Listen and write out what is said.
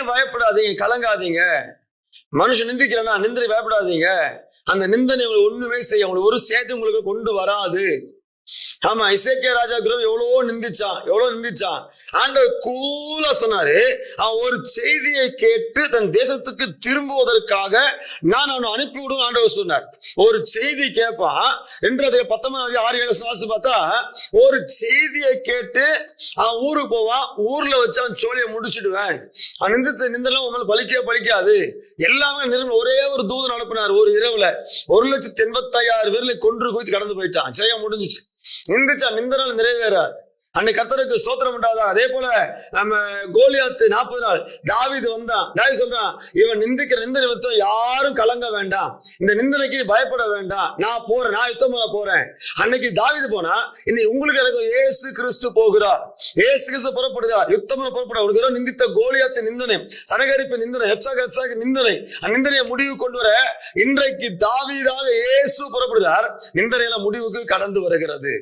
பயப்படாதீங்க கலங்காதீங்க. மனுஷன் நிந்திக்கிறேன்னா நிந்திரி பயப்படாதீங்க. அந்த நிந்தனை உங்களை ஒண்ணுமே செய்ய உங்களுக்கு ஒரு சேதம் உங்களுக்கு கொண்டு வராது. ஆமா இசைக்கிய ராஜா குரு எவ்வளவோ நிந்திச்சான் எவ்வளவு நிந்திச்சான். ஆண்டவர் கூலா சொன்னாரு அவன் ஒரு செய்தியை கேட்டு தன் தேசத்துக்கு திரும்புவதற்காக நான் அவனை அனுப்பி விடும் ஆண்டவர் சொன்னார். ஒரு செய்தி கேட்பான் ரெண்டாவது பத்தொன்பதாவது ஆறு ஏழு வாசி பார்த்தா ஒரு செய்தியை கேட்டு அவன் ஊருக்கு போவான் ஊர்ல வச்சு அவன் சோழியை முடிச்சிடுவேன். அவன் நிந்தித்த நிந்தெல்லாம் உன் மேல பலிக்கவே பலிக்காது எல்லாமே நிறுவனம் ஒரே ஒரு தூதன் அனுப்பினார் ஒரு இரவுல. ஒரு லட்சத்தி எண்பத்தி ஐயாயிரம் பேர்ல கொன்று குவிச்சு கடந்து போயிட்டான். ஜெயம் முடிஞ்சுச்சு. நிந்துச்சா நிந்தனால் நிறைவேறாது. அன்னை கத்தருக்கு சோத்திரம் உண்டாதா? அதே போல நம்ம கோலியாத்து நாற்பது நாள் தாவீது வந்தான். தாவி சொல்றான் இவன் நிந்திக்கிற நிந்த நிமித்தம் யாரும் கலங்க வேண்டாம். இந்த நிந்தனைக்கு பயப்பட வேண்டாம். நான் போறேன் நான் யுத்தம் பண்ண போறேன். அன்னைக்கு தாவீது போனா இன்னைக்கு உங்களுக்கு எனக்கு இயேசு கிறிஸ்து போகிறார். ஏசு கிறிஸ்து புறப்படுகிறார். யுத்தம் பண்ண புறப்பட ஒரு நிந்தித்த கோலியாத்து நிந்தனை சனகரிப்பு நிந்தனை ஹெப்சாக ஹெப்சாக நிந்தனை அந்த நிந்தனையை முடிவு கொண்டு வர இன்றைக்கு தாவீதாக இயேசு புறப்படுகிறார். நிந்தனையில முடிவுக்கு கடந்து வருகிறது.